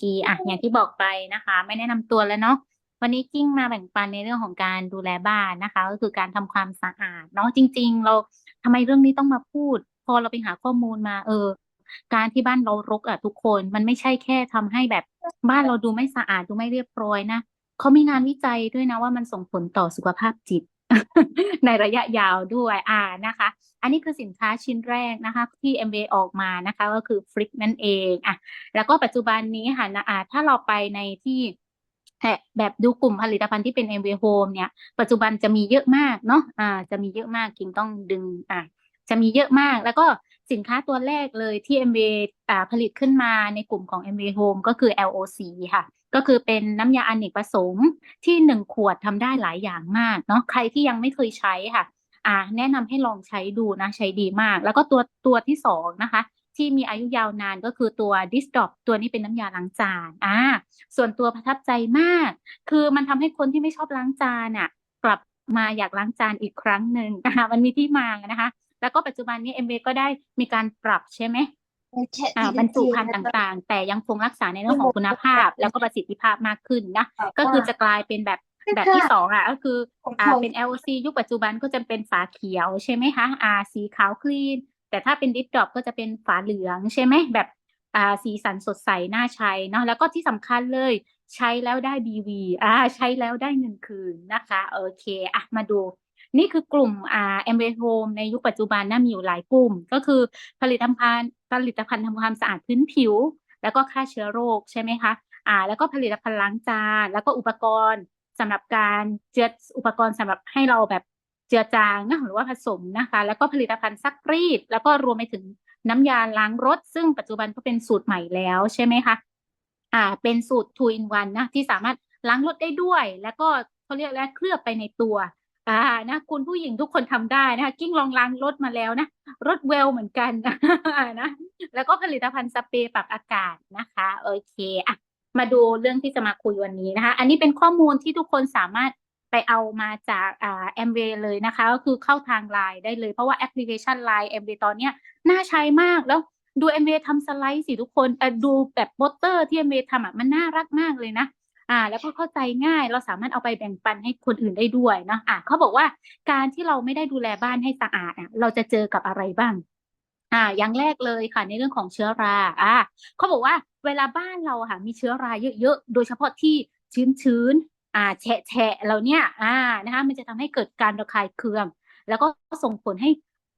กีอะอย่างที่บอกไปนะคะ ไม่แนะนำตัวแล้วเนาะวันนี้กิ้งมาแบ่งปันในเรื่องของการดูแลบ้านนะคะ ก็คือการทำความสะอาดเนาะจริง ๆ เราทำไมเรื่องนี้ต้องมาพูด พอเราไปหาข้อมูลมาเออ การที่บ้านเรารกอะทุกคนมันไม่ใช่แค่ทำให้แบบบ้านเราดูไม่สะอาดดูไม่เรียบร้อยนะเขามีงานวิจัยด้วยนะว่ามันส่งผลต่อสุขภาพจิต ในระยะยาวด้วยอ่านะคะ อันนี้คือสินค้าชิ้นแรกนะคะ ที่ MV ออกมานะคะ ก็คือฟลิปนั่นเองอะแล้วก็ปัจจุบันนี้ค่ะนะอ่าถ้าเราไปในที่แบบแบบดูกลุ่มผลิตภัณฑ์ที่เป็น MV Home เนี่ย ปัจจุบันจะมีเยอะมากเนาะอ่าจะมีเยอะมากกิงต้องดึงอ่าจะมีเยอะมากแล้วก็ สินค้าตัวแรกเลยที่ MV อ่าผลิตขึ้นมาในกลุ่มของ MV Home ก็คือ LOC ค่ะ ก็คือเป็นน้ำยาอเนกประสงค์ที่หนึ่งขวดทำได้หลายอย่างมากเนาะใครที่ยังไม่เคยใช้ค่ะ อ่า แนะนำให้ลองใช้ดูนะใช้ดีมาก แล้วก็ตัวตัวที่สองนะคะ ที่มีอายุยาวนานก็คือตัวดิสดอปตัวนี้เป็นน้ำยาล้างจานอ่าส่วนตัวประทับใจมาก คือมันทำให้คนที่ไม่ชอบล้างจานอะ กลับมาอยากล้างจานอีกครั้งหนึ่งนะคะมันมีที่มานะคะ แล้วก็ปัจจุบันนี้เอ็มก็ได้มีการปรับใช่ไหมอ่าบรรจุภัณฑ์ต่างๆ แต่ยังคงรักษาในเรื่องของคุณภาพ แล้วก็ประสิทธิภาพมากขึ้นนะก็คือจะกลายเป็นแบบแบบที่สองอะก็คืออ่าเป็น LOC ยุคปัจจุบันก็จะเป็นฝาเขียวใช่ไหมคะอ่าสีขาวคลีน แต่ถ้าเป็นดิสดอปก็จะเป็นฝาเหลืองใช่ไหมแบบอ่าสีสันสดใสน่าใช้เนาะแล้วก็ที่สำคัญเลยใช้แล้วได้ BV อ่าใช้แล้วได้เงินคืนนะคะโอเคอะมาดู นี่คือกลุ่มอ่า m w Home ในยุคปัจจุบันน่ามีอยู่หลายกลุ่ม ก็คือผลิตภัณฑ์ผลิตภัณฑ์ทำความสะอาดพื้นผิว แล้วก็ฆ่าเชื้อโรคใช่ไหมคะอ่าแล้วก็ผลิตภัณฑ์ล้างจานแล้วก็อุปกรณ์สำหรับการเจืออุปกรณ์สำหรับให้เราแบบเจือจางนะหรือว่าผสมนะคะ แล้วก็ผลิตภัณฑ์ซักรีด แล้วก็รวมไปถึงน้ำยาล้างรถ ซึ่งปัจจุบันก็เป็นสูตรใหม่แล้วใช่ไหมคะอ่าเป็นสูตร two in one นะที่สามารถล้างรถได้ด้วย แล้วก็เขาเรียกแล้วเคลือบไปในตัว อ่านะคุณผู้หญิงทุกคนทำได้นะคะกิ้งลองล้างรถมาแล้วนะรถเวลเหมือนกันนะแล้วก็ผลิตภัณฑ์สเปรย์ปรับอากาศนะคะโอเคอะมาดูเรื่องที่จะมาคุยวันนี้นะคะ อันนี้เป็นข้อมูลที่ทุกคนสามารถไปเอามาจากอ่าแอมเวเลยนะคะ ก็คือเข้าทางไลน์ได้เลยเพราะว่าแอปพลิเคชันไลน์แอมเวตอนเนี้ยน่าใช้มากแล้วดูแอมเวทำสไลด์สิทุกคนดูแบบโปสเตอร์ที่แอมเวทำอะมันน่ารักมากเลยนะ อ่า แล้วก็เข้าใจง่าย เราสามารถเอาไปแบ่งปันให้คนอื่นได้ด้วยเนาะอะเขาบอกว่าการที่เราไม่ได้ดูแลบ้านให้สะอาดอะเราจะเจอกับอะไรบ้าง อ่า อย่างแรกเลยค่ะในเรื่องของเชื้อรา อ่าเขาบอกว่าเวลาบ้านเราค่ะมีเชื้อราเยอะๆ โดยเฉพาะที่ชื้นๆ อ่า แฉะๆเราเนี่ย อ่า นะคะ มันจะทำให้เกิดการระคายเคือง แล้วก็ส่งผลให้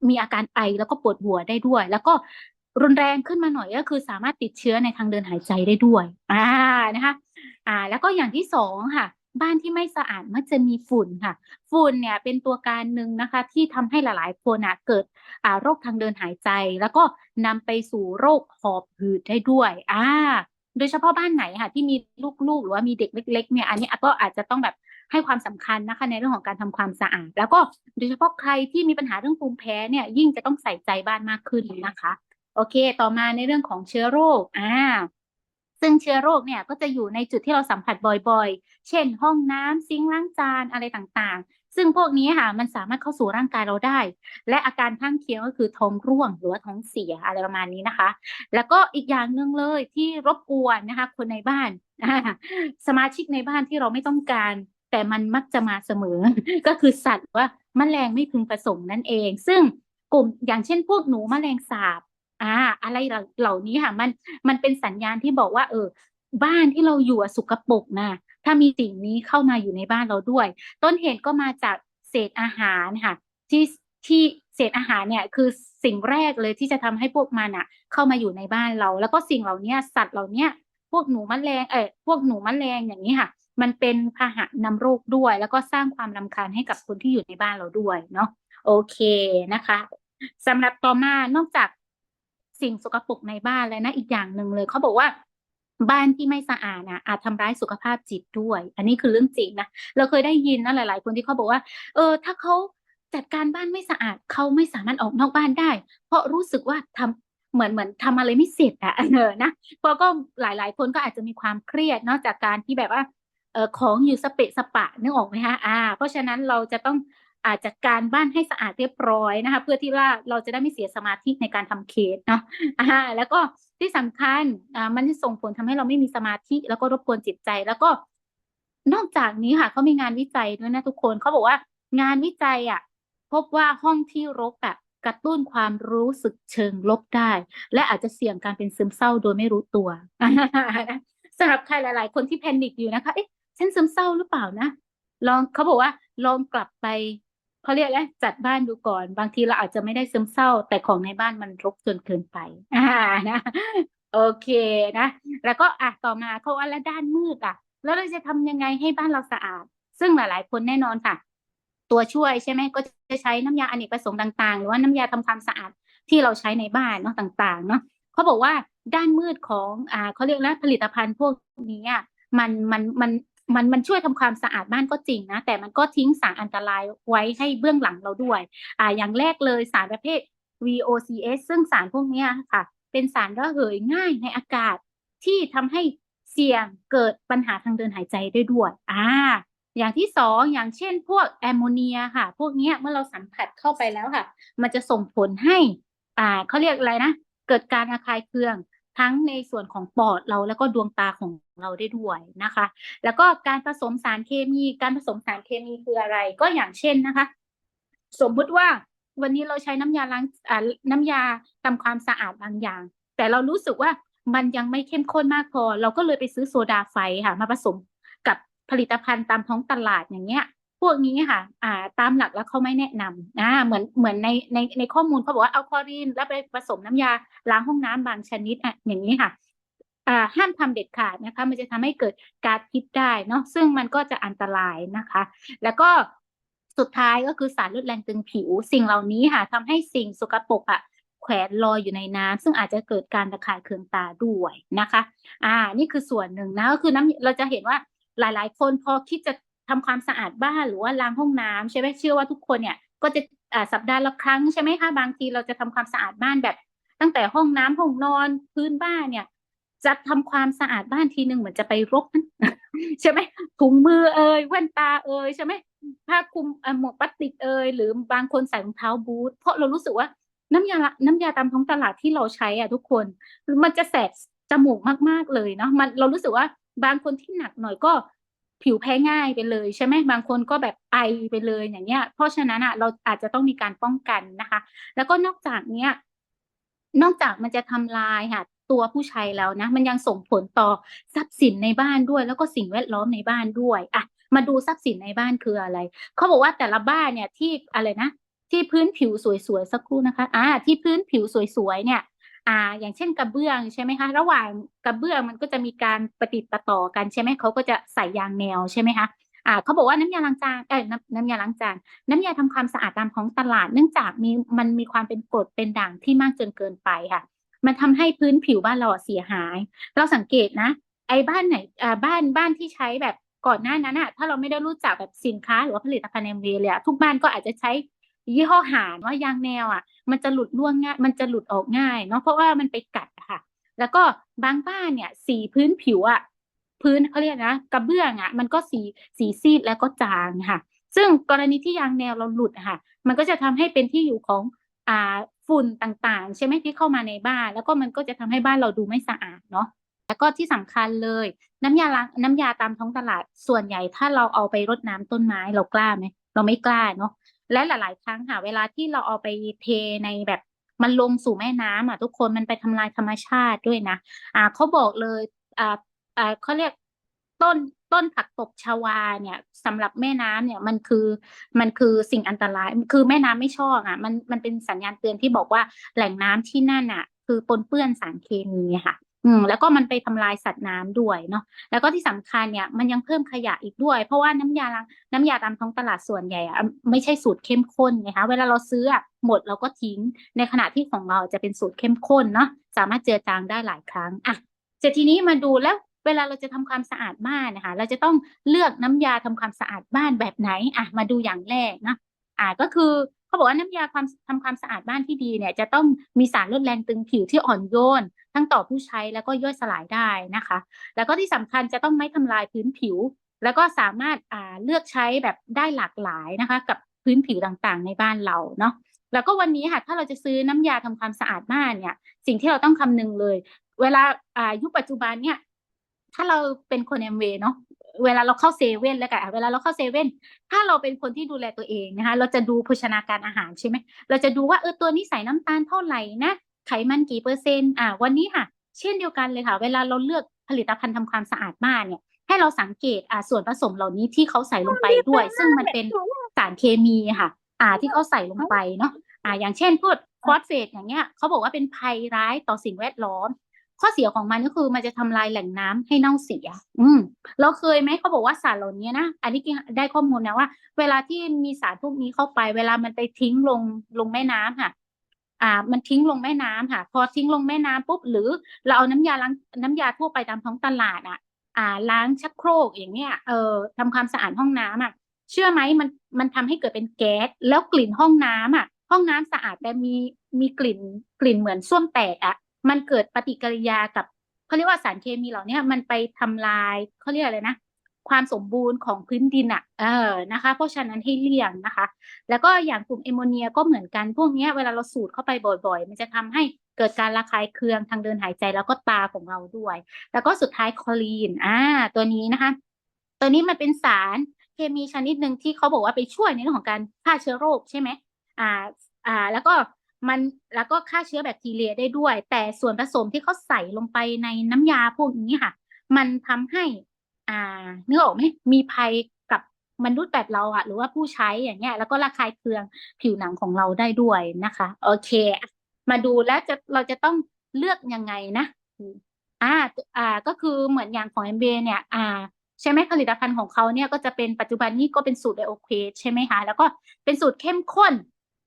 มีอาการไอแล้วก็ปวดหัวได้ด้วย แล้วก็รุนแรงขึ้นมาหน่อยก็คือสามารถติดเชื้อในทางเดินหายใจได้ด้วย อ่า นะคะ อ่าแล้วก็อย่างที่สองค่ะ บ้านที่ไม่สะอาดมักจะมีฝุ่นค่ะ ฝุ่นเนี่ยเป็นตัวการหนึ่งนะคะ ที่ทำให้หลายๆคนอะเกิดอ่าโรคทางเดินหายใจ แล้วก็นำไปสู่โรคหอบหืดได้ด้วยอ่าโดยเฉพาะบ้านไหนค่ะที่มีลูกๆ หรือว่ามีเด็กเล็ก ๆ เนี่ยอันนี้ก็อาจจะต้องแบบให้ความสำคัญนะคะในเรื่องของการทำความสะอาด แล้วก็โดยเฉพาะใครที่มีปัญหาเรื่องภูมิแพ้เนี่ยยิ่งจะต้องใส่ใจบ้านมากขึ้นนะคะ โอเค ต่อมาในเรื่องของเชื้อโรคอ่า ซึ่งเชื้อโรคเนี่ยก็จะอยู่ในจุดที่เราสัมผัสบ่อยๆ เช่น ห้องน้ำซิงค์ล้างจานอะไรต่างๆ ซึ่งพวกนี้ค่ะมันสามารถเข้าสู่ร่างกายเราได้ และอาการข้างเคียงก็คือท้องร่วงหรือว่าท้องเสียอะไรประมาณนี้นะคะ แล้วก็อีกอย่างหนึ่งเลยที่รบกวนนะคะ คนในบ้าน สมาชิกในบ้านที่เราไม่ต้องการ แต่มันมักจะมาเสมอ ก็คือสัตว์ว่าแมลงไม่พึงประสงค์นั่นเอง ซึ่งกลุ่มอย่างเช่นพวกหนูแมลงสาบ อ่า อะไรเหล่านี้ค่ะมันมันเป็นสัญญาณที่บอกว่า เออ บ้านที่เราอยู่อะสกปกนะถ้ามีสิ่งนี้เข้ามาอยู่ในบ้านเราด้วย ต้นเหตุก็มาจากเศษอาหารค่ะ ที่ที่เศษอาหารเนี่ยคือสิ่งแรกเลยที่จะทำให้พวกมันอะเข้ามาอยู่ในบ้านเรา แล้วก็สิ่งเหล่านี้สัตว์เหล่านี้พวกหนูมแมลงเออพวกหนูมแมลงอย่างนี้ค่ะ มันเป็นพาหะนำโรคด้วย แล้วก็สร้างความรำคาญให้กับคนที่อยู่ในบ้านเราด้วยเนาะโอเคนะคะสำหรับต่อมานอกจาก สิ่งสกปรกในบ้านเลยนะอีกอย่างหนึ่งเลยเขาบอกว่าบ้านที่ไม่สะอาดนะอาจทำร้ายสุขภาพจิตด้วย อันนี้คือเรื่องจริงนะเราเคยได้ยินนะหลาย ๆ คนที่เขาบอกว่า เออ ถ้าเขาจัดการบ้านไม่สะอาดเขาไม่สามารถออกนอกบ้านได้ เพราะรู้สึกว่าทำเหมือนเหมือนทำอะไรไม่เสร็จอะเออนะเพราะก็หลายๆ คนก็อาจจะมีความเครียดนอกจากการที่แบบว่าเออของอยู่สเปะสปะนึกออกไหมคะอ่า เพราะฉะนั้นเราจะต้อง อาจัดการบ้านให้สะอาดเรียบร้อยนะคะ เพื่อที่ว่าเราจะได้ไม่เสียสมาธิในการทำเคสเนาะอ่าแล้วก็ที่สำคัญอ่ามันจะส่งผลทำให้เราไม่มีสมาธิ แล้วก็รบกวนจิตใจ แล้วก็นอกจากนี้ค่ะเขามีงานวิจัยด้วยนะทุกคนเขาบอกว่างานวิจัยอะพบว่าห้องที่รกอะกระตุ้นความรู้สึกเชิงลบได้ และอาจจะเสี่ยงการเป็นซึมเศร้าโดยไม่รู้ตัวสำหรับใครหลาย ๆ คนที่แพนิคอยู่นะคะเอ๊ะฉันซึมเศร้าหรือเปล่านะลองเขาบอกว่าลองกลับไป เขาเรียกอะไรจัดบ้านดูก่อน บางทีเราอาจจะไม่ได้ซึมเศร้า แต่ของในบ้านมันรกจนเกินไปอ่านะ โอเคนะ แล้วก็อะต่อมาเขาว่าแล้วด้านมืดอะ แล้วเราจะทำยังไงให้บ้านเราสะอาด ซึ่งหลาย ๆ คนแน่นอนค่ะ ตัวช่วยใช่ไหมก็จะใช้น้ำยาอเนกประสงค์ต่าง ๆ หรือว่าน้ำยาทำความสะอาดที่เราใช้ในบ้านเนาะต่าง ๆ เนาะเขาบอกว่าด้านมืดของอ่าเขาเรียกแล้วผลิตภัณฑ์พวกนี้อะมันมันมัน มันมันช่วยทำความสะอาดบ้านก็จริงนะ แต่มันก็ทิ้งสารอันตรายไว้ให้เบื้องหลังเราด้วยอ่าอย่างแรกเลยสารประเภท VOCs ซึ่งสารพวกนี้ค่ะ เป็นสารระเหยง่ายในอากาศที่ทำให้เสี่ยงเกิดปัญหาทางเดินหายใจได้ด้วยอ่าอย่างที่สองอย่างเช่นพวกแอมโมเนียค่ะ พวกนี้เมื่อเราสัมผัสเข้าไปแล้วค่ะ มันจะส่งผลให้ อ่าเขาเรียกอะไรนะ เกิดการระคายเคือง ทั้งในส่วนของปอดเราแล้วก็ดวงตาของเราได้ด้วยนะคะ แล้วก็การผสมสารเคมี การผสมสารเคมีคืออะไร ก็อย่างเช่นนะคะ สมมุติว่าวันนี้เราใช้น้ำยาล้างน้ำยาทำความสะอาดบางอย่าง แต่เรารู้สึกว่ามันยังไม่เข้มข้นมากพอ เราก็เลยไปซื้อโซดาไฟค่ะ มาผสมกับผลิตภัณฑ์ตามท้องตลาดอย่างเงี้ย พวกนี้ค่ะอ่าตามหลักแล้วเขาไม่แนะนำอ่าเหมือนเหมือนในในในข้อมูลเขาบอกว่าเอาคลอรีนแล้วไปผสมน้ำยาล้างห้องน้ำบางชนิดอะอย่างนี้ค่ะอ่าห้ามทำเด็ดขาดนะคะมันจะทำให้เกิดก๊าซพิษได้เนาะซึ่งมันก็จะอันตรายนะคะ แล้วก็สุดท้ายก็คือสารลดแรงตึงผิว สิ่งเหล่านี้ค่ะทำให้สิ่งสกปรกอะแขวนลอยอยู่ในน้ำซึ่งอาจจะเกิดการระคายเคืองตาด้วยนะคะ อ่า นี่คือส่วนหนึ่งนะก็คือน้ำเราจะเห็นว่าหลาย ๆ คนพอคิดจะ ทำความสะอาดบ้านหรือว่าล้างห้องน้ำใช่ไหมเชื่อว่าทุกคนเนี่ยก็จะสัปดาห์ละครั้งใช่ไหมคะบางทีเราจะทำความสะอาดบ้านแบบ ตั้งแต่ห้องน้ำห้องนอนพื้นบ้านเนี่ยจะทำความสะอาดบ้านทีหนึ่งเหมือนจะไปรบใช่ไหมถุงมือเอ่ยแว่นตาเอ่ยใช่ไหมผ้าคลุมหมวกพลาสติกเอ่ยหรือบางคนใส่รองเท้าบูทเพราะเรารู้สึกว่าน้ำยาละน้ำยาตามท้องตลาดที่เราใช้อะทุกคน มันจะแสบจมูกมากๆเลยเนาะมันเรารู้สึกว่าบางคนที่หนักหน่อยก็ ผิวแพ้ง่ายไปเลยใช่ไหมบางคนก็แบบไอไปเลยอย่างเงี้ย เพราะฉะนั้นอะเราอาจจะต้องมีการป้องกันนะคะ แล้วก็นอกจากเนี้ยนอกจากมันจะทำลายค่ะตัวผู้ใช้แล้วนะ มันยังส่งผลต่อทรัพย์สินในบ้านด้วย แล้วก็สิ่งแวดล้อมในบ้านด้วยอะมาดูทรัพย์สินในบ้านคืออะไรเขาบอกว่าแต่ละบ้านเนี่ยที่อะไรนะที่พื้นผิวสวยๆสักครู่นะคะอ่าที่พื้นผิวสวยๆเนี่ย อ่า อย่างเช่นกระเบื้องใช่ไหมคะ ระหว่างกระเบื้องมันก็จะมีการประติดประต่อกันใช่ไหมเขาก็จะใส่ยางแนวใช่ไหมคะอ่าเขาบอกว่าน้ำยาล้างจานเอ้ยน้ำน้ำยาล้างจานน้ำยาทำความสะอาดตามท้องตลาด เนื่องจากมีมันมีความเป็นกรดเป็นด่างที่มากจนเกินไปค่ะ มันทำให้พื้นผิวบ้านเราเสียหาย เราสังเกตนะ ไอ้บ้านไหนอ่าบ้านบ้านที่ใช้แบบก่อนหน้านั้นอะถ้าเราไม่ได้รู้จักแบบสินค้าหรือว่าผลิตภัณฑ์เอ็มวีเลยอะทุกบ้านก็อาจจะใช้ ยี่ห้อหารว่ายางแนวอะมันจะหลุดร่วงง่าย มันจะหลุดออกง่ายเนาะเพราะว่ามันไปกัดค่ะ แล้วก็บางบ้านเนี่ยสีพื้นผิวอะพื้นเขาเรียกนะกระเบื้องอะมันก็สีสีซีดแล้วก็จางค่ะ ซึ่งกรณีที่ยางแนวเราหลุดค่ะ มันก็จะทำให้เป็นที่อยู่ของอ่าฝุ่นต่างๆ ใช่ไหมที่เข้ามาในบ้าน แล้วก็มันก็จะทำให้บ้านเราดูไม่สะอาดเนาะแล้วก็ที่สำคัญเลย น้ำยาล้างน้ำยาตามท้องตลาดส่วนใหญ่ถ้าเราเอาไปรดน้ำต้นไม้เรากล้าไหมเราไม่กล้าเนาะ และหลาย ๆ ครั้งค่ะเวลาที่เราเอาไปเทในแบบมันลงสู่แม่น้ำอะทุกคนมันไปทำลายธรรมชาติด้วยนะอ่าเขาบอกเลยอ่าอ่าเขาเรียกต้นต้นผักตบชวาเนี่ยสำหรับแม่น้ำเนี่ยมันคือมันคือสิ่งอันตรายคือแม่น้ำไม่ชอบอะมันมันเป็นสัญญาณเตือนที่บอกว่าแหล่งน้ำที่นั่นอะ คือปนเปื้อนสารเคมีค่ะ อืมแล้วก็มันไปทำลายสัตว์น้ำด้วยเนาะแล้วก็ที่สำคัญเนี่ยมันยังเพิ่มขยะอีกด้วย เพราะว่าน้ำยาล้างน้ำยาตามท้องตลาดส่วนใหญ่อะไม่ใช่สูตรเข้มข้นนะคะเวลาเราซื้อหมดเราก็ทิ้ง ในขณะที่ของเราจะเป็นสูตรเข้มข้นเนาะสามารถเจือจางได้หลายครั้งอะเสร็จทีนี้มาดูแล้วเวลาเราจะทำความสะอาดบ้านนะคะเราจะต้องเลือกน้ำยาทำความสะอาดบ้านแบบไหนอะมาดูอย่างแรกนะอ่าก็คือ เขาบอกว่าน้ำยาความทำความสะอาดบ้านที่ดีเนี่ย จะต้องมีสารลดแรงตึงผิวที่อ่อนโยน ทั้งต่อผู้ใช้แล้วก็ย่อยสลายได้นะคะ แล้วก็ที่สำคัญจะต้องไม่ทำลายพื้นผิว แล้วก็สามารถอ่าเลือกใช้แบบได้หลากหลายนะคะ กับพื้นผิวต่างๆ ในบ้านเราเนาะแล้วก็วันนี้ค่ะถ้าเราจะซื้อน้ำยาทำความสะอาดบ้านเนี่ย สิ่งที่เราต้องคำนึงเลย เวลาอ่ายุคปัจจุบันเนี่ย ถ้าเราเป็นคนเอ็มเวเนาะ เวลาเราเข้าเซเว่นแล้วกันอะเวลาเราเข้าเซเว่นถ้าเราเป็นคนที่ดูแลตัวเองนะคะ เราจะดูโภชนาการอาหารใช่ไหมเราจะดูว่าเออตัวนี้ใส่น้ำตาลเท่าไหร่นะไขมันกี่เปอร์เซ็นต์อ่าวันนี้ค่ะ เช่นเดียวกันเลยค่ะ เวลาเราเลือกผลิตภัณฑ์ทำความสะอาดบ้านเนี่ยให้เราสังเกตอ่าส่วนผสมเหล่านี้ที่เขาใส่ลงไปด้วย ซึ่งมันเป็นสารเคมีค่ะ อ่าที่เขาใส่ลงไปเนาะอ่าอย่างเช่นพวกฟอสเฟตอย่างเงี้ยเขาบอกว่าเป็นภัยร้ายต่อสิ่งแวดล้อม ข้อเสียของมันก็คือมันจะทำลายแหล่งน้ำให้เน่าเสีย อืม เราเคยไหมเขาบอกว่าสารเหล่านี้นะ อันนี้ได้ข้อมูลนะว่า เวลาที่มีสารพวกนี้เข้าไป เวลามันไปทิ้งลงลงแม่น้ำค่ะ อ่า มันทิ้งลงแม่น้ำค่ะ พอทิ้งลงแม่น้ำปุ๊บหรือ เราเอาน้ำยาล้างน้ำยาทั่วไปตามท้องตลาดอะ อ่า ล้างชักโครกอย่างเงี้ย เอ่อทำความสะอาดห้องน้ำอะ เชื่อไหมมันมันทำให้เกิดเป็นแก๊สแล้วกลิ่นห้องน้ำอะ ห้องน้ำสะอาดแต่มีมีกลิ่นกลิ่นเหมือนส้วมแตกอะ มันเกิดปฏิกิริยากับเขาเรียกว่าสารเคมีเหล่านี้มันไปทำลายเขาเรียกอะไรนะความสมบูรณ์ของพื้นดินอะ เออ นะคะ เพราะฉะนั้นให้เลี่ยงนะคะ แล้วก็อย่างกลุ่มเอมโมเนียก็เหมือนกัน พวกนี้เวลาเราสูดเข้าไปบ่อยๆ มันจะทำให้เกิดการระคายเคืองทางเดินหายใจแล้วก็ตาของเราด้วย แล้วก็สุดท้ายคลอรีน อ่า ตัวนี้นะคะ ตัวนี้มันเป็นสารเคมีชนิดหนึ่งที่เขาบอกว่าไปช่วยในเรื่องของการฆ่าเชื้อโรคใช่ไหมอ่า อ่า แล้วก็ มันแล้วก็ฆ่าเชื้อแบคทีเรียได้ด้วย แต่ส่วนผสมที่เขาใส่ลงไปในน้ำยาพวกนี้ค่ะ มันทำให้อ่าเนึกออกไหมมีภัยกับมนุษย์แบบเราอะหรือว่าผู้ใช้อย่างเงี้ย แล้วก็ระคายเคืองผิวหนังของเราได้ด้วยนะคะ โอเค มาดูแล้วจะเราจะต้องเลือกยังไงนะอ่าอ่าก็คือเหมือนอย่างของ MB เนี่ยอ่าใช่ไหมผลิตภัณฑ์ของเขาเนี่ยก็จะเป็นปัจจุบันนี้ก็เป็นสูตรไดโอเควสใช่ไหมคะแล้วก็เป็นสูตรเข้มข้น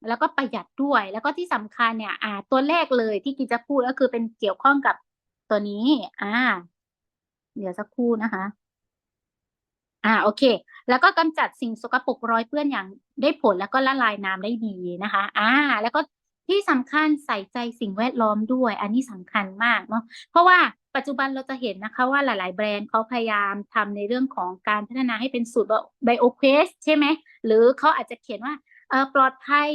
แล้วก็ประหยัดด้วย แล้วก็ที่สำคัญเนี่ย อ่า ตัวแรกเลยที่กิจะพูดก็คือเป็นเกี่ยวข้องกับตัวนี้ อ่า เดี๋ยวสักครู่นะคะ อ่า โอเค แล้วก็กำจัดสิ่งสกปรกรอยเปื้อนอย่างได้ผลแล้วก็ละลายน้ำได้ดีนะคะ อ่า แล้วก็ที่สำคัญใส่ใจสิ่งแวดล้อมด้วย อันนี้สำคัญมากเนาะ เพราะว่าปัจจุบันเราจะเห็นนะคะว่าหลาย ๆ แบรนด์เขาพยายามทำในเรื่องของการพัฒนาให้เป็นสูตรไบโอเควสใช่ไหม หรือเขาอาจจะเขียนว่า ปลอดภัย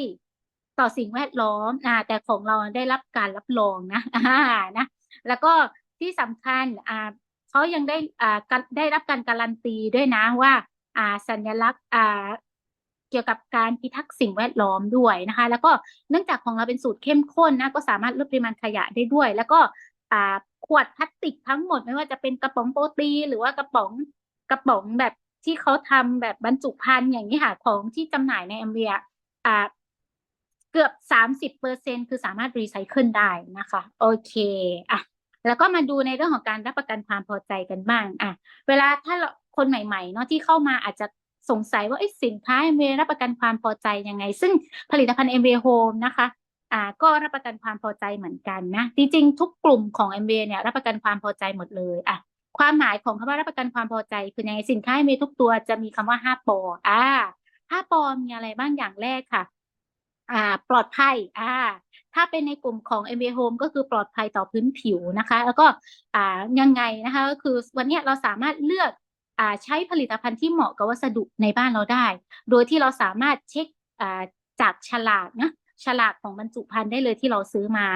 ต่อสิ่งแวดล้อมอ่าแต่ของเราได้รับการรับรองนะอ่านะแล้วก็ที่สำคัญอ่าเขายังได้อ่าได้รับการการันตีด้วยนะว่าอ่าสัญลักษณ์อ่าเกี่ยวกับการพิทักษ์สิ่งแวดล้อมด้วยนะคะ แล้วก็เนื่องจากของเราเป็นสูตรเข้มข้นนะก็สามารถลดปริมาณขยะได้ด้วย แล้วก็ขวดพลาสติกทั้งหมดไม่ว่าจะเป็นกระป๋องโปรตีนหรือว่ากระป๋องกระป๋องแบบ ที่เขาทำแบบบรรจุภัณฑ์อย่างนี้ค่ะของที่จำหน่ายใน MV อะอ่าเกือบสามสิบเปอร์เซ็นคือสามารถรีไซเคิลได้นะคะ โอเคอะแล้วก็มาดูในเรื่องของการรับประกันความพอใจกันบ้างอะเวลาถ้าคนใหม่ๆเนาะที่เข้ามาอาจจะสงสัยว่าสินค้า MV รับประกันความพอใจยังไง ซึ่งผลิตภัณฑ์ MV Home นะคะอ่าก็รับประกันความพอใจเหมือนกันนะ จริงๆ ทุกกลุ่มของ MV เนี่ยรับประกันความพอใจหมดเลยอะ ความหมายของคำว่ารับประกันความพอใจ คือในสินค้า MV ทุกตัวจะมีคำว่าห้าปออ่าห้าปอมีอะไรบ้างอย่างแรกค่ะ อ่า ปลอดภัย อ่า ถ้าเป็นในกลุ่มของ MV Home ก็คือปลอดภัยต่อพื้นผิวนะคะ แล้วก็อ่ายังไงนะคะ ก็คือวันนี้เราสามารถเลือกอ่าใช้ผลิตภัณฑ์ที่เหมาะกับวัสดุในบ้านเราได้ โดยที่เราสามารถเช็คอ่าจากฉลากนะฉลากของบรรจุภัณฑ์ได้เลยที่เราซื้อมา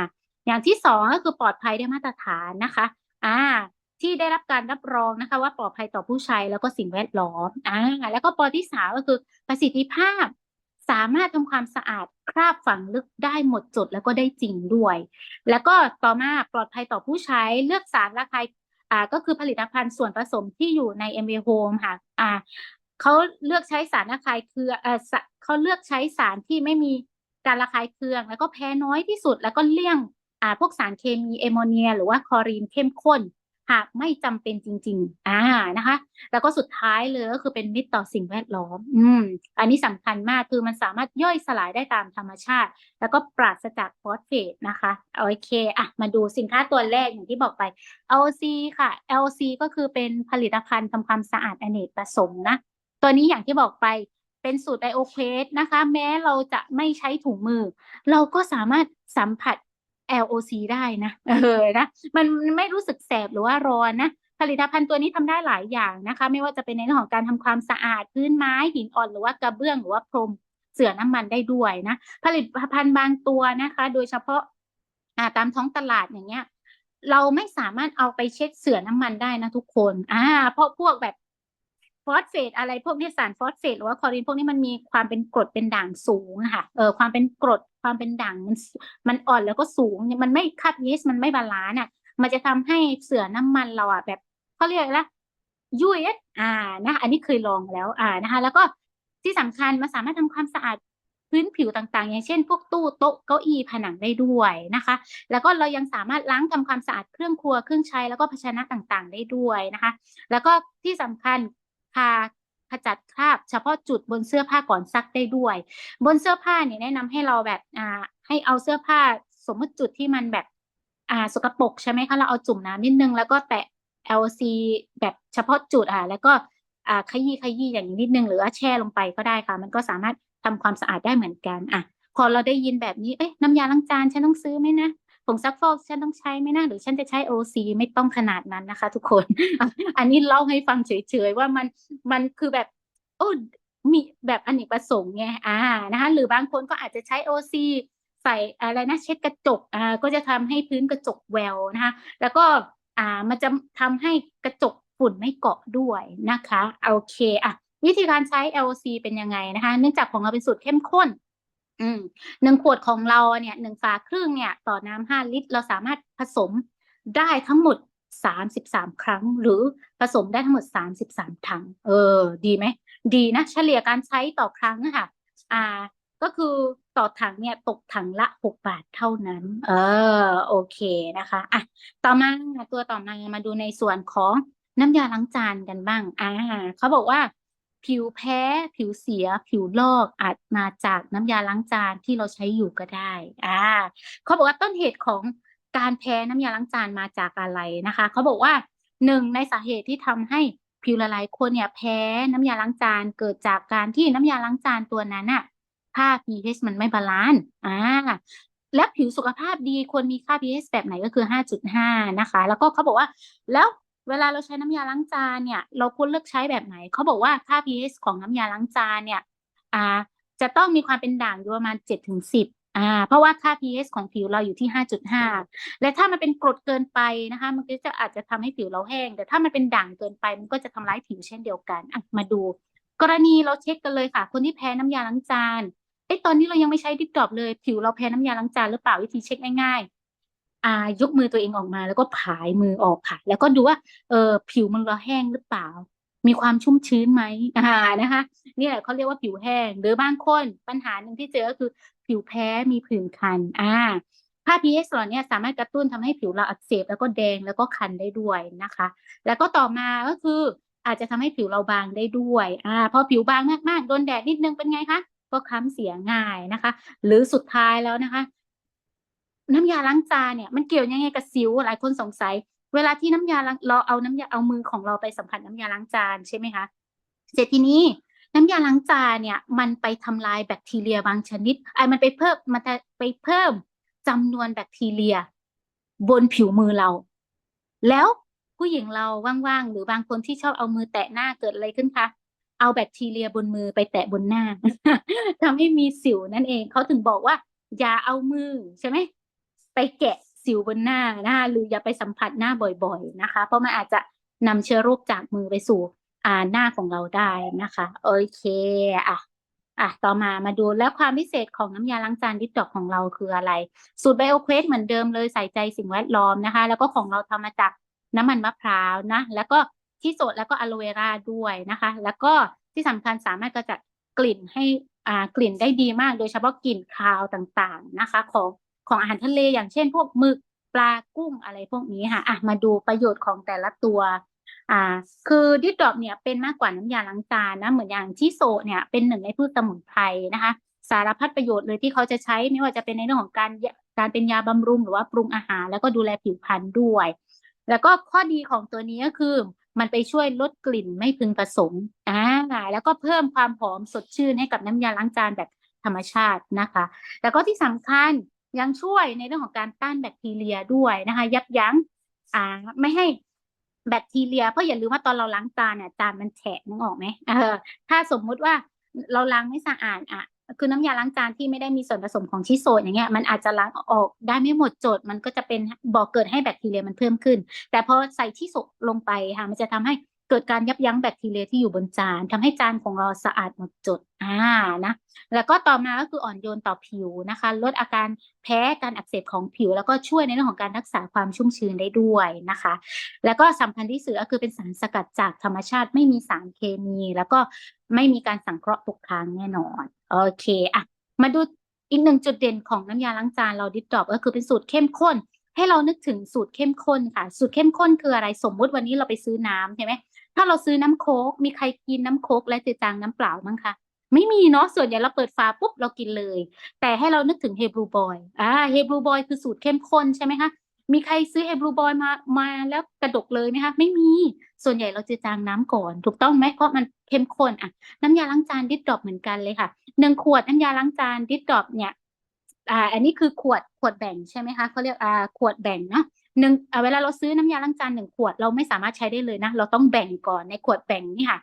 อย่างที่สองก็คือปลอดภัยได้มาตรฐานนะคะ อ่า ที่ได้รับการรับรองนะคะ ว่าปลอดภัยต่อผู้ใช้แล้วก็สิ่งแวดล้อมอ่าแล้วก็ปอที่สามก็คือประสิทธิภาพ สามารถทำความสะอาดคราบฝังลึกได้หมดจดแล้วก็ได้จริงด้วย แล้วก็ต่อมาปลอดภัยต่อผู้ใช้เลือกสารระคายอ่าก็คือผลิตภัณฑ์ส่วนผสมที่อยู่ใน MV Home ค่ะอ่าเขาเลือกใช้สารระคายเคืองเอ่อเขาเลือกใช้สารที่ไม่มีการระคายเคือง แล้วก็แพ้น้อยที่สุด แล้วก็เลี่ยงอ่าพวกสารเคมีเอมโมเนีย หรือว่าคลอรีนเข้มข้น หากไม่จำเป็นจริง ๆ อ่านะคะ แล้วก็สุดท้ายเลยก็คือเป็นมิตรต่อสิ่งแวดล้อม อืม อันนี้สำคัญมากคือมันสามารถย่อยสลายได้ตามธรรมชาติ แล้วก็ปราศจากฟอสเฟตนะคะโอเคอะมาดูสินค้าตัวแรกอย่างที่บอกไป LC ค่ะ LC ก็คือเป็นผลิตภัณฑ์ทำความสะอาดอเนกประสงค์นะ ตัวนี้อย่างที่บอกไปเป็นสูตรไดโอเควสนะคะ แม้เราจะไม่ใช้ถุงมือ เราก็สามารถสัมผัส LOC ได้นะเออนะมันไม่รู้สึกแสบหรือว่าร้อนนะผลิตภัณฑ์ตัวนี้ทำได้หลายอย่างนะคะ ไม่ว่าจะเป็นในเรื่องของการทำความสะอาดพื้นไม้หินอ่อนหรือว่ากระเบื้องหรือว่าพรมเสื่อน้ำมันได้ด้วยนะผลิตภัณฑ์บางตัวนะคะ โดยเฉพาะาตามท้องตลาดอย่างเงี้ย เราไม่สามารถเอาไปเช็ดเสื่อน้ำมันได้นะทุกคนอ่าเพราะพวกแบบฟอสเฟตอะไรพวกนี้สารฟอสเฟตหรือว่าคลอรีนพวกนี้มันมีความเป็นกรดเป็นด่างสูงค่ะเออความเป็นกรด ความเป็นด่างมันมันอ่อนแล้วก็สูงมันไม่ค่า pH มันไม่บาลานซ์อะ มันจะทำให้เสื่อน้ำมันเราอะแบบเขาเรียกอะไรนะยุ่ยอะอ่านะอันนี้เคยลองแล้วอ่านะคะ แล้วก็ที่สำคัญมันสามารถทำความสะอาดพื้นผิวต่างๆ อย่างเช่น พวกตู้โต๊ะเก้าอี้ผนังได้ด้วยนะคะ แล้วก็เรายังสามารถล้างทำความสะอาดเครื่องครัวเครื่องใช้แล้วก็ภาชนะต่างๆ ได้ด้วยนะคะ แล้วก็ที่สำคัญพา ขจัดคราบเฉพาะจุดบนเสื้อผ้าก่อนซักได้ด้วย บนเสื้อผ้าเนี่ยแนะนำให้เราแบบอ่าให้เอาเสื้อผ้าสมมติจุดที่มันแบบอ่าสกปรกใช่ไหมคะเราเอาจุ่มน้ำนิดนึงแล้วก็แตะ LC แบบเฉพาะจุดอะแล้วก็อ่าขยี้ขยี้อย่างนี้นิดนึงหรือว่าแช่ลงไปก็ได้ค่ะ มันก็สามารถทำความสะอาดได้เหมือนกันอะพอเราได้ยินแบบนี้เอ๊ะน้ำยาล้างจานฉันต้องซื้อไหมนะ ผงซักฟอกฉันต้องใช้ไหมนะหรือฉันจะใช้ OC ไม่ต้องขนาดนั้นนะคะ ทุกคน อันนี้เล่าให้ฟังเฉยๆว่ามันมันคือแบบโอ้มีแบบอเนกประสงค์ไงอ่านะคะหรือบางคนก็อาจจะใช้ OC ใส่อะไรนะเช็ดกระจกอ่าก็จะทำให้พื้นกระจกแววนะคะแล้วก็อ่ามันจะทำให้กระจกฝุ่นไม่เกาะด้วยนะคะโอเคอะวิธีการใช้ LC เป็นยังไงนะคะ เนื่องจากของเราเป็นสูตรเข้มข้น อืมหนึ่งขวดของเราเนี่ยหนึ่งฝาครึ่งเนี่ย ต่อน้ำห้าลิตร เราสามารถผสมได้ทั้งหมดสามสิบสามครั้ง หรือผสมได้ทั้งหมดสามสิบสามถัง เออ ดีไหม ดีนะ เฉลี่ยการใช้ต่อครั้งอะค่ะ อ่า ก็คือต่อถังเนี่ยตกถังละหกบาทเท่านั้น เออ โอเคนะคะ อะ ต่อมาตัวต่อมามาดูในส่วนของน้ำยาล้างจานกันบ้าง อ่า เขาบอกว่า ผิวแพ้ ผิวเสีย ผิวลอกอาจมาจากน้ำยาล้างจานที่เราใช้อยู่ก็ได้อ่าเขาบอกว่าต้นเหตุของการแพ้น้ำยาล้างจานมาจากอะไรนะคะเขาบอกว่าหนึ่งในสาเหตุที่ทำให้ผิวหลายๆคนเนี่ยแพ้น้ำยาล้างจานเกิดจากการที่น้ำยาล้างจานตัวนั้นอะค่า pH มันไม่บาลานซ์อ่าและผิวสุขภาพดีควรมีค่า pH แบบไหนก็คือ 5.5 นะคะ แล้วก็เขาบอกว่า แล้ว เวลาเราใช้น้ำยาล้างจานเนี่ยเราควรเลือกใช้แบบไหนเขาบอกว่าค่า pH ของน้ำยาล้างจานเนี่ยอ่าจะต้องมีความเป็นด่างอยู่ประมาณ7ถึง10อ่าเพราะว่าค่า pH ของผิวเราอยู่ที่ 5.5 และถ้ามันเป็นกรดเกินไปนะคะ มันก็จะอาจจะทำให้ผิวเราแห้ง แต่ถ้ามันเป็นด่างเกินไป มันก็จะทำร้ายผิวเช่นเดียวกันอะมาดู กรณีเราเช็คกันเลยค่ะ คนที่แพ้น้ำยาล้างจานเอ้ตอนนี้เรายังไม่ใช้ดิปดรอปเลย ผิวเราแพ้น้ำยาล้างจานหรือเปล่าวิธีเช็คง่ายๆ อายกมือตัวเองออกมา แล้วก็ผายมือออกค่ะ แล้วก็ดูว่าเออผิวมันเราแห้งหรือเปล่า มีความชุ่มชื้นไหมอ่านะคะนี่แหละเขาเรียกว่าผิวแห้ง หรือบางคนปัญหาหนึ่งที่เจอก็คือผิวแพ้มีผื่นคันอ่าค่า pH เหล่านี้สามารถกระตุ้นทำให้ผิวเราอักเสบแล้วก็แดงแล้วก็คันได้ด้วยนะคะ แล้วก็ต่อมาก็คืออาจจะทำให้ผิวเราบางได้ด้วยอ่าพอผิวบางมากๆโดนแดดนิดนึงเป็นไงคะก็คล้ำเสียง่ายนะคะ หรือสุดท้ายแล้วนะคะ น้ำยาล้างจานเนี่ยมันเกี่ยวยังไงกับสิวหลายคนสงสัย เวลาที่น้ำยาล้างเราเอาน้ำยาเอามือของเราไปสัมผัสน้ำยาล้างจานใช่ไหมคะเสร็จทีนี้น้ำยาล้างจานเนี่ยมันไปทำลายแบคทีเรียบางชนิดไอ้มันไปเพิ่มมันไปเพิ่มจำนวนแบคทีเรีย บนผิวมือเรา แล้วผู้หญิงเราว่างๆหรือบางคนที่ชอบเอามือแตะหน้าเกิดอะไรขึ้นคะเอาแบคทีเรียบนมือไปแตะบนหน้าทำให้มีสิวนั่นเองเขาถึงบอกว่า อย่าเอามือใช่ไหม ไปแกะสิวบนหน้านะคะหรืออย่าไปสัมผัสหน้าบ่อยๆนะคะ เพราะมันอาจจะนำเชื้อโรคจากมือไปสู่อ่าหน้าของเราได้นะคะโอเคอะอะต่อมามาดูแล้วความพิเศษของน้ำยาล้างจานดิปดอกของเราคืออะไร สูตรไบโอเควสเหมือนเดิมเลยใส่ใจสิ่งแวดล้อมนะคะ แล้วก็ของเราทำมาจากน้ำมันมะพร้าวนะแล้วก็ที่สดแล้วก็อะโลเวราด้วยนะคะ แล้วก็ที่สำคัญสามารถกระจัดกลิ่นให้อ่ากลิ่นได้ดีมาก โดยเฉพาะกลิ่นคาวต่างๆนะคะ ของ ของอาหารทะเลอย่างเช่น พวกหมึกปลากุ้งอะไรพวกนี้ค่ะอะมาดูประโยชน์ของแต่ละตัวอ่าคือดิปดรอปเนี่ยเป็นมากกว่าน้ำยาล้างจานนะเหมือนอย่างที่โซเนี่ยเป็นหนึ่งในพืชสมุนไพรนะคะ สารพัดประโยชน์เลยที่เขาจะใช้ไม่ว่าจะเป็นในเรื่องของการการเป็นยาบำรุงหรือว่าปรุงอาหาร แล้วก็ดูแลผิวพรรณด้วย แล้วก็ข้อดีของตัวนี้ก็คือมันไปช่วยลดกลิ่นไม่พึงประสงค์อ่าแล้วก็เพิ่มความหอมสดชื่นให้กับน้ำยาล้างจานแบบธรรมชาตินะคะ แล้วก็ที่สำคัญ ยังช่วยในเรื่องของการต้านแบคทีเรียด้วยนะคะ ยับยั้งอ่าไม่ให้แบคทีเรีย เพราะอย่าลืมว่าตอนเราล้างจานเนี่ยจานมันแฉะนึกออกไหมเออถ้าสมมุติว่าเราล้างไม่สะอาดอะคือน้ำยาล้างจานที่ไม่ได้มีส่วนผสมของชิโซะอย่างเงี้ยมันอาจจะล้างออกได้ไม่หมดจด มันก็จะเป็นบ่อกเกิดให้แบคทีเรียมันเพิ่มขึ้น แต่พอใส่ชิโซลงไปค่ะมันจะทำให้ เกิดการยับยั้งแบคทีเรียที่อยู่บนจานทำให้จานของเราสะอาดหมดจดอ่านะแล้วก็ต่อมาก็คืออ่อนโยนต่อผิวนะคะ ลดอาการแพ้การอักเสบของผิว แล้วก็ช่วยในเรื่องของการรักษาความชุ่มชื้นได้ด้วยนะคะ แล้วก็สำคัญที่สุดก็คือเป็นสารสกัดจากธรรมชาติไม่มีสารเคมี แล้วก็ไม่มีการสังเคราะห์ตกค้างแน่นอนโอเคอะมาดูอีกหนึ่งจุดเด่นของน้ำยาล้างจานเราดิฟดอปก็คือเป็นสูตรเข้มข้น ให้เรานึกถึงสูตรเข้มข้นค่ะ สูตรเข้มข้นคืออะไรสมมุติวันนี้เราไปซื้อน้ำใช่ไหมถ้าเราซื้อน้ำโค้กมีใครกินน้ำโค้กและเจจางน้ำเปล่ามั้งคะไม่มีเนาะส่วนใหญ่เราเปิดฝาปุ๊บเรากินเลย แต่ให้เรานึกถึงเฮบรูบอยอ่าเฮบรูบอยคือสูตรเข้มข้นใช่ไหมคะมีใครซื้อเฮบรูบอยมามาแล้วกระดกเลยไหมคะไม่มีส่วนใหญ่เราจะจางน้ำก่อน ถูกต้องไหมเพราะมันเข้มข้นอะน้ำยาล้างจานดิสดรอปเหมือนกันเลยค่ะหนึ่งขวดน้ำยาล้างจานดิสดรอปเนี่ย อ่าอันนี้คือขวดขวดแบ่งใช่ไหมคะเขาเรียกอ่าขวดแบ่งนะหนึ่งเวลาเราซื้อน้ำยาล้างจานหนึ่งขวดเราไม่สามารถใช้ได้เลยนะเราต้องแบ่งก่อนในขวดแบ่งนี่ค่ะ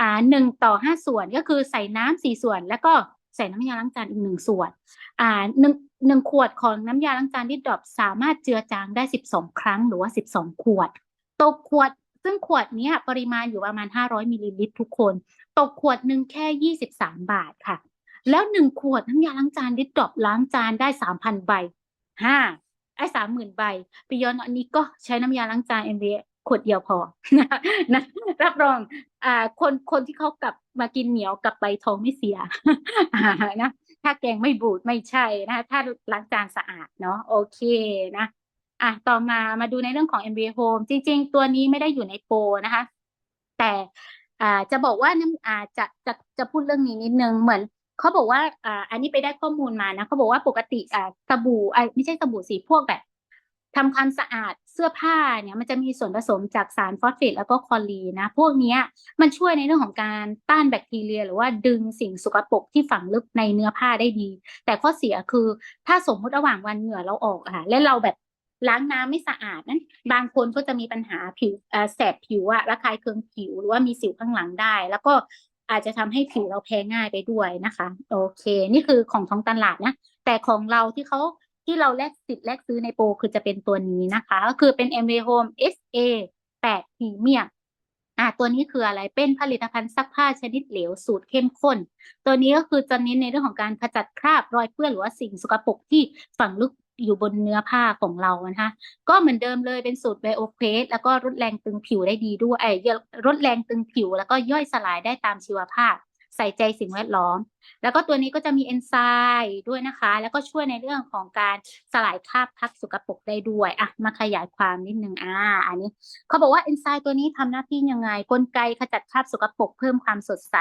อ่าหนึ่งต่อห้าส่วนก็คือใส่น้ำสี่ส่วน แล้วก็ใส่น้ำยาล้างจานอีกหนึ่งส่วนอ่าหนึ่งหนึ่งขวดของน้ำยาล้างจานดิสดรอปสามารถเจือจางได้สิบสองครั้งหรือว่าสิบสองขวดตกขวดซึ่งขวดนี้ปริมาณอยู่ประมาณ 500มิลลิลิตรทุกคน ตกขวดหนึ่งแค่ 23 บาทค่ะ แล้วหนึ่งขวดน้ำยาล้างจานดิสดรอปล้างจานได้3,000ใบห้าไอ้สามหมื่นใบไปย้อนอันนี้ก็ใช้น้ำยาล้างจานเอ็มวีขวดเดียวพอนะรับรองอ่าคนคนที่เขากลับมากินเหนียวกลับไปท้องไม่เสียนะถ้าแกงไม่บูดไม่ใช่นะถ้าล้างจานสะอาดเนาะโอเคนะอะต่อมามาดูในเรื่องของ MV Home จริง ๆ ตัวนี้ไม่ได้อยู่ในโปรนะคะ แต่อ่าจะบอกว่าน้ำอ่าจะจะจะพูดเรื่องนี้นิดนึงเหมือน เขาบอกว่าอ่าอันนี้ไปได้ข้อมูลมานะเขาบอกว่าปกติอ่าสบู่อ่าไม่ใช่สบู่สีพวกแบบทำความสะอาดเสื้อผ้าเนี่ยมันจะมีส่วนผสมจากสารฟอสเฟตแล้วก็คอรีนนะ พวกนี้มันช่วยในเรื่องของการต้านแบคทีเรีย หรือว่าดึงสิ่งสกปรกที่ฝังลึกในเนื้อผ้าได้ดี แต่ข้อเสียคือถ้าสมมุติระหว่างวันเหงื่อเราออกค่ะและเราแบบล้างน้ำไม่สะอาดนั้นบางคนก็จะมีปัญหาผิวแสบผิวอะระคายเคืองผิวหรือว่ามีสิวข้างหลังได้ แล้วก็ อาจจะทำให้ผิวเราแพ้ง่ายไปด้วยนะคะ โอเค นี่คือของท้องตลาดนะแต่ของเราที่เขาที่เราแลกสิทธิ์แลกซื้อในโปรคือจะเป็นตัวนี้นะคะ ก็คือเป็น MV Home SA 8 Premium อ่าตัวนี้คืออะไรเป็นผลิตภัณฑ์ซักผ้าชนิดเหลวสูตรเข้มข้น ตัวนี้ก็คือจะเน้นในเรื่องของการขจัดคราบรอยเปื้อนหรือว่าสิ่งสกปรกที่ฝังลึก อยู่บนเนื้อผ้าของเรานะคะก็เหมือนเดิมเลยเป็นสูตรไบโอเพสแล้วก็ลดแรงตึงผิวได้ดีด้วยไอ้ยลดแรงตึงผิว แล้วก็ย่อยสลายได้ตามชีวภาพ ใส่ใจสิ่งแวดล้อม แล้วก็ตัวนี้ก็จะมีเอนไซม์ด้วยนะคะ แล้วก็ช่วยในเรื่องของการสลายคราบพักสุกปรกได้ด้วยอะมาขยายความนิดนึงอ่าอันนี้เขาบอกว่าเอนไซม์ตัวนี้ทำหน้าที่ยังไงกลไกขจัดคราบสุกปรกเพิ่มความสดใส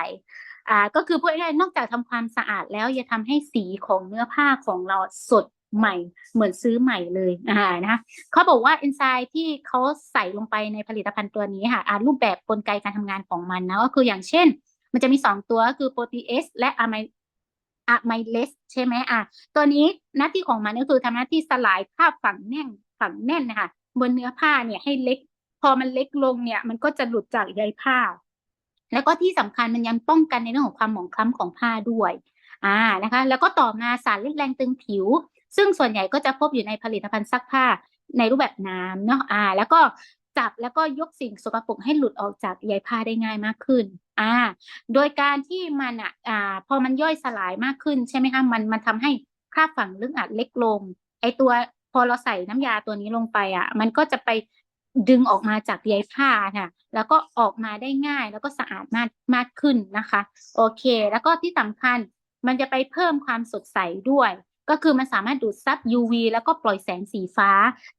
อ่าก็คือพูดง่ายๆนอกจากทำความสะอาดแล้วยังทำให้สีของเนื้อผ้าของเราสด ใหม่เหมือนซื้อใหม่เลยอ่านะคะเขาบอกว่าเอนไซม์ที่เขาใส่ลงไปในผลิตภัณฑ์ตัวนี้ค่ะอ่ารูปแบบกลไกการทำงานของมันนะก็คืออย่างเช่น มันจะมีสองตัวก็คือโปรตีเอสและอะไมอะไมเลสใช่ไหมอะตัวนี้หน้าที่ของมันก็คือทำหน้าที่สลายคราบฝังแน่นฝังแน่นนะคะบนเนื้อผ้าเนี่ยให้เล็ก พอมันเล็กลงเนี่ย มันก็จะหลุดจากใยผ้า แล้วก็ที่สำคัญมันยังป้องกันในเรื่องของความหมองคล้ำของผ้าด้วยอ่านะคะ แล้วก็ต่อมาสารลดแรงตึงผิว ซึ่งส่วนใหญ่ก็จะพบอยู่ในผลิตภัณฑ์ซักผ้าในรูปแบบน้ำเนาะอ่า แล้วก็จับแล้วก็ยกสิ่งสกปรกให้หลุดออกจากใยผ้าได้ง่ายมากขึ้น อ่า โดยการที่มันอะอ่า พอมันย่อยสลายมากขึ้นใช่ไหมคะมันมันทำให้คราบฝังลึกอาจเล็กลง ไอตัวพอเราใส่น้ำยาตัวนี้ลงไปอะ มันก็จะไปดึงออกมาจากใยผ้าค่ะ แล้วก็ออกมาได้ง่ายแล้วก็สะอาดมากมากขึ้นนะคะ โอเค แล้วก็ที่สำคัญมันจะไปเพิ่มความสดใสด้วย ก็คือมันสามารถดูดซับ UV แล้วก็ปล่อยแสงสีฟ้า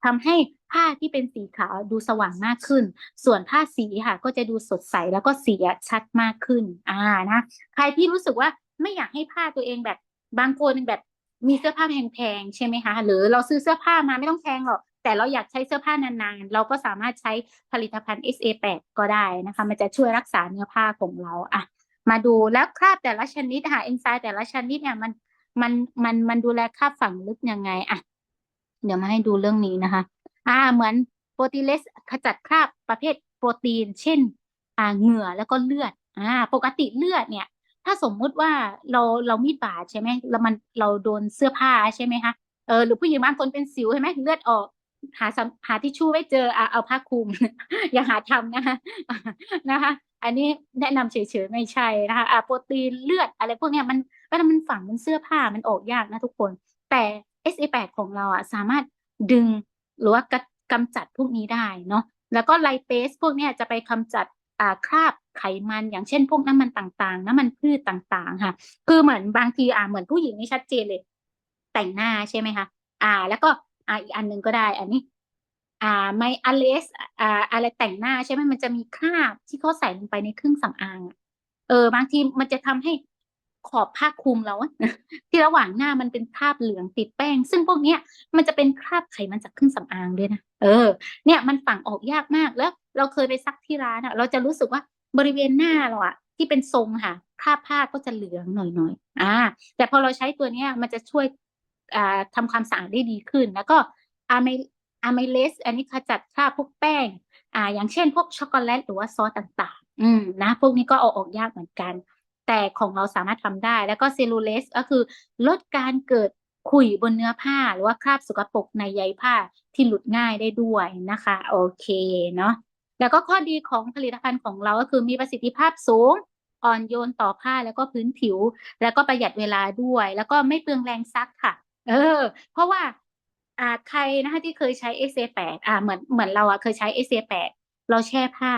ทำให้ผ้าที่เป็นสีขาวดูสว่างมากขึ้น ส่วนผ้าสีค่ะก็จะดูสดใสแล้วก็สีชัดมากขึ้นอ่านะใครที่รู้สึกว่าไม่อยากให้ผ้าตัวเองแบบบางคนแบบมีเสื้อผ้าแพงๆใช่ไหมคะหรือเราซื้อเสื้อผ้ามาไม่ต้องแพงหรอกแต่เราอยากใช้เสื้อผ้านานๆ เราก็สามารถใช้ผลิตภัณฑ์ SA8 ก็ได้นะคะ มันจะช่วยรักษาเนื้อผ้าของเราอะมาดูแล้วคราบแต่ละชนิดค่ะเอนไซม์แต่ละชนิดเนี่ยมัน มันมันมันดูแลคราบฝังลึกยังไงอะเดี๋ยวมาให้ดูเรื่องนี้นะคะ อ่า เหมือนโปรตีเลสขจัดคราบประเภทโปรตีน เช่น อ่าเหงื่อแล้วก็เลือด อ่า ปกติเลือดเนี่ย ถ้าสมมุติว่าเราเรามีดบาดใช่ไหมแล้วมันเราโดนเสื้อผ้าใช่ไหมคะเออหรือผู้หญิงบางคนเป็นสิวใช่ไหมเลือดออกหาสหาทิชชู่ไม่เจออะเอาผ้าคลุม อย่าหาทำนะคะนะคะ อันนี้แนะนำเฉยๆไม่ใช่นะคะอะโปรตีนเลือดอะไรพวกเนี้ยมัน เวลามันฝังบนเสื้อผ้ามันออกยากนะทุกคน แต่ SA8 ของเราอะสามารถดึงหรือว่ากำกำจัดพวกนี้ได้เนาะแล้วก็ไลเปสพวกนี้จะไปกำจัดอ่าคราบไขมันอย่างเช่นพวกน้ำมันต่างๆ น้ำมันพืชต่างๆ ค่ะ คือเหมือนบางทีอ่าเหมือนผู้หญิงนี่ชัดเจนเลย แต่งหน้าใช่ไหมคะอ่า แล้วก็อ่าอีกอันหนึ่งก็ได้ อันนี้ อ่าไมอเลสอ่าอะไรแต่งหน้าใช่ไหมมันจะมีคราบที่เขาใส่ลงไปในเครื่องสำอางอะเออบางทีมันจะทำให้ ขอบผ้าคลุมเราอะที่ระหว่างหน้ามันเป็นคราบเหลืองติดแป้ง ซึ่งพวกเนี้ยมันจะเป็นคราบไขมันจากเครื่องสำอางด้วยนะเออ เนี่ยมันฝังออกยากมากแล้ว เราเคยไปซักที่ร้านอะเราจะรู้สึกว่าบริเวณหน้าเราอะที่เป็นทรงค่ะคราบผ้าก็จะเหลืองหน่อยๆอ่า แต่พอเราใช้ตัวเนี้ยมันจะช่วยอ่าทำความสะอาดได้ดีขึ้น แล้วก็อะไมอะไมเลสอันนี้ขจัดคราบพวกแป้งอ่า อย่างเช่น พวกช็อกโกแลตหรือว่าซอสต่าง ๆ อืมนะ พวกนี้ก็เอาออกยากเหมือนกัน แต่ของเราสามารถทำได้ แล้วก็เซลลูเลสก็คือลดการเกิดขุยบนเนื้อผ้า หรือว่าคราบสกปรกในใยผ้าที่หลุดง่ายได้ด้วยนะคะ โอเคเนาะแล้วก็ข้อดีของผลิตภัณฑ์ของเราก็คือมีประสิทธิภาพสูงอ่อนโยนต่อผ้าแล้วก็พื้นผิว แล้วก็ประหยัดเวลาด้วย แล้วก็ไม่เปลืองแรงซักค่ะ เออ เพราะว่าอ่าใครนะคะที่เคยใช้ SA8 อ่าเหมือนเหมือนเราอะเคยใช้ SA8 เราแช่ผ้า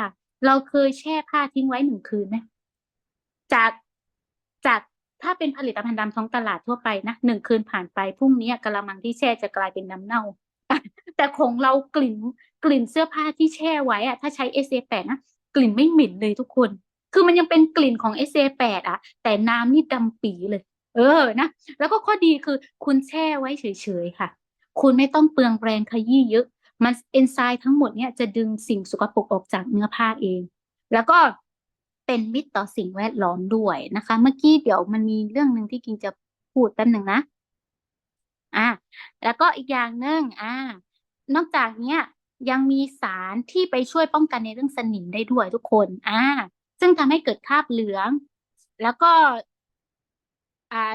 เราเคยแช่ผ้าทิ้งไว้หนึ่งคืนไหมจาก จากถ้าเป็นผลิตภัณฑ์ตามท้องตลาดทั่วไปนะหนึ่งคืนผ่านไปพรุ่งนี้กะละมังที่แช่จะกลายเป็นน้ำเน่า แต่ของเรากลิ่นกลิ่นเสื้อผ้าที่แช่ไว้อะถ้าใช้ SA8 นะกลิ่นไม่เหม็นเลยทุกคน คือมันยังเป็นกลิ่นของ SA8 อะแต่น้ำนี่ดำปีเลย เออนะแล้วก็ข้อดีคือคุณแช่ไว้เฉยๆค่ะ คุณไม่ต้องเปลืองแรงขยี้เยอะ มันเอนไซม์ทั้งหมดเนี่ยจะดึงสิ่งสกปรกออกจากเนื้อผ้าเอง แล้วก็ เป็นมิตรต่อสิ่งแวดล้อมด้วยนะคะ เมื่อกี้เดี๋ยวมันมีเรื่องหนึ่งที่กิงจะพูดแป๊บหนึ่งนะอ่าแล้วก็อีกอย่างหนึ่งอ่านอกจากเนี้ยยังมีสารที่ไปช่วยป้องกันในเรื่องสนิมได้ด้วยทุกคนอ่าซึ่งทำให้เกิดคราบเหลือง แล้วก็อ่า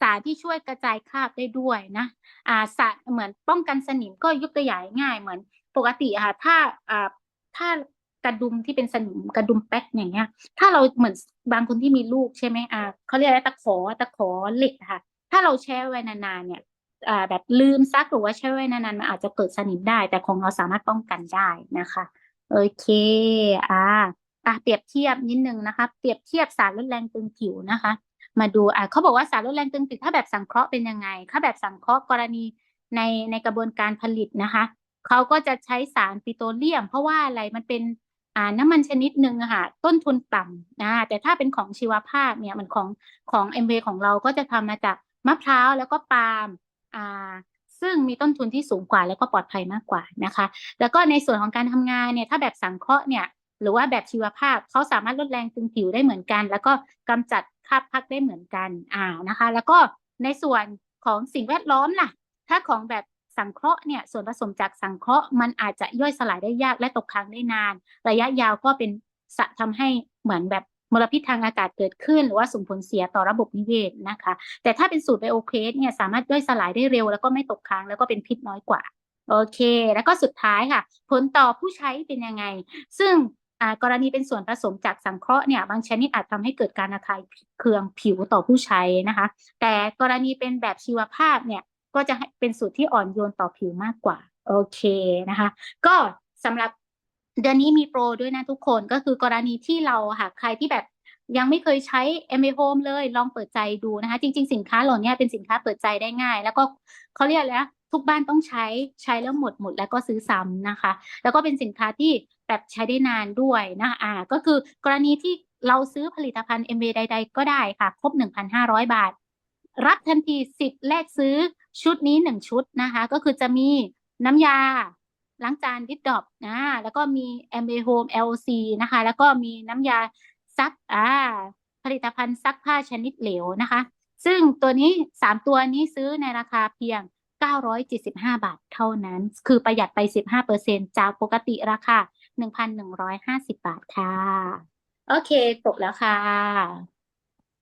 สารที่ช่วยกระจายคราบได้ด้วยนะอ่าสารเหมือนป้องกันสนิมก็ยกตัวอย่างง่ายเหมือนปกติค่ะถ้าอ่าถ้า กระดุมที่เป็นสนิมกระดุมแป๊กอย่างเงี้ย ถ้าเราเหมือนบางคนที่มีลูกใช่ไหมอ่าเขาเรียกอะไรตะขอตะขอเหล็กค่ะ ถ้าเราแช่ไว้นานๆเนี่ยอ่าแบบลืมซักหรือว่าแช่ไว้นานๆมันอาจจะเกิดสนิมได้ แต่ของเราสามารถป้องกันได้นะคะ โอเคอ่าอะเปรียบเทียบนิดนึงนะคะ เปรียบเทียบสารลดแรงตึงผิวนะคะ มาดูอะเขาบอกว่าสารลดแรงตึงผิวถ้าแบบสังเคราะห์เป็นยังไงถ้าแบบสังเคราะห์กรณีในในกระบวนการผลิตนะคะเขาก็จะใช้สารปิโตรเลียม เพราะว่าอะไรมันเป็น น้ำมันชนิดหนึ่งค่ะต้นทุนต่ำนะแต่ถ้าเป็นของชีวภาพเนี่ยมันของของเอ็มเของเราก็จะทำมาจากมะพร้าวแล้วก็ปาล์มอ่าซึ่งมีต้นทุนที่สูงกว่าแล้วก็ปลอดภัยมากกว่านะคะ แล้วก็ในส่วนของการทำงานเนี่ยถ้าแบบสังเคราะห์เนี่ยหรือว่าแบบชีวภาพเขาสามารถลดแรงตึงผิวได้เหมือนกัน แล้วก็กำจัดคราบพักได้เหมือนกันอ่านะคะ แล้วก็ในส่วนของสิ่งแวดล้อมล่ะ ถ้าของแบบ สังเคราะห์เนี่ยส่วนผสมจากสังเคราะห์มันอาจจะย่อยสลายได้ยากและตกค้างได้นาน ระยะยาวก็เป็นสะทำให้เหมือนแบบมลพิษทางอากาศเกิดขึ้น หรือว่าส่งผลเสียต่อระบบนิเวศนะคะ แต่ถ้าเป็นสูตรไบโอเคสเนี่ยสามารถย่อยสลายได้เร็ว แล้วก็ไม่ตกค้างแล้วก็เป็นพิษน้อยกว่าโอเค แล้วก็สุดท้ายค่ะ ผลต่อผู้ใช้เป็นยังไง ซึ่งกรณีเป็นส่วนผสมจากสังเคราะห์เนี่ยบางชนิดอาจทำให้เกิดการระคายเคืองผิวต่อผู้ใช้นะคะ แต่กรณีเป็นแบบชีวภาพเนี่ย ก็จะเป็นสูตรที่อ่อนโยนต่อผิวมากกว่า โอเคนะคะ ก็สำหรับเดือนนี้มีโปรด้วยนะทุกคนก็คือกรณีที่เราค่ะใครที่แบบยังไม่เคยใช้ m อ Home เลยลองเปิดใจดูนะคะ จริง ๆ สินค้าเหล่านี้เป็นสินค้าเปิดใจได้ง่าย แล้วก็เขาเรียกแล้วทุกบ้านต้องใช้ใช้แล้วหมดหมดแล้วก็ซื้อซ้ำนะคะ แล้วก็เป็นสินค้าที่แบบใช้ได้นานด้วยนะอ่าก็คือกรณีที่เราซื้อผลิตภัณฑ์ MV ใด ๆ ก็ได้ค่ะ ครบ 1,500 บาท รับทันทีสิทธิ์แลกซื้อ ชุดนี้หนึ่งชุดนะคะ ก็คือจะมีน้ำยาล้างจานดิดดอบนะแล้วก็มี m อ Home LC นะคะ แล้วก็มีน้ำยาซักอ่าผลิตภัณฑ์ซักผ้าชนิดเหลวนะคะ ซึ่งตัวนี้สามตัวนี้ซื้อในราคาเพียง 975 บาทเท่านั้น คือประหยัดไป 15%จากปกติราคา 1,150 บาทค่ะ โอเคจบแล้วค่ะ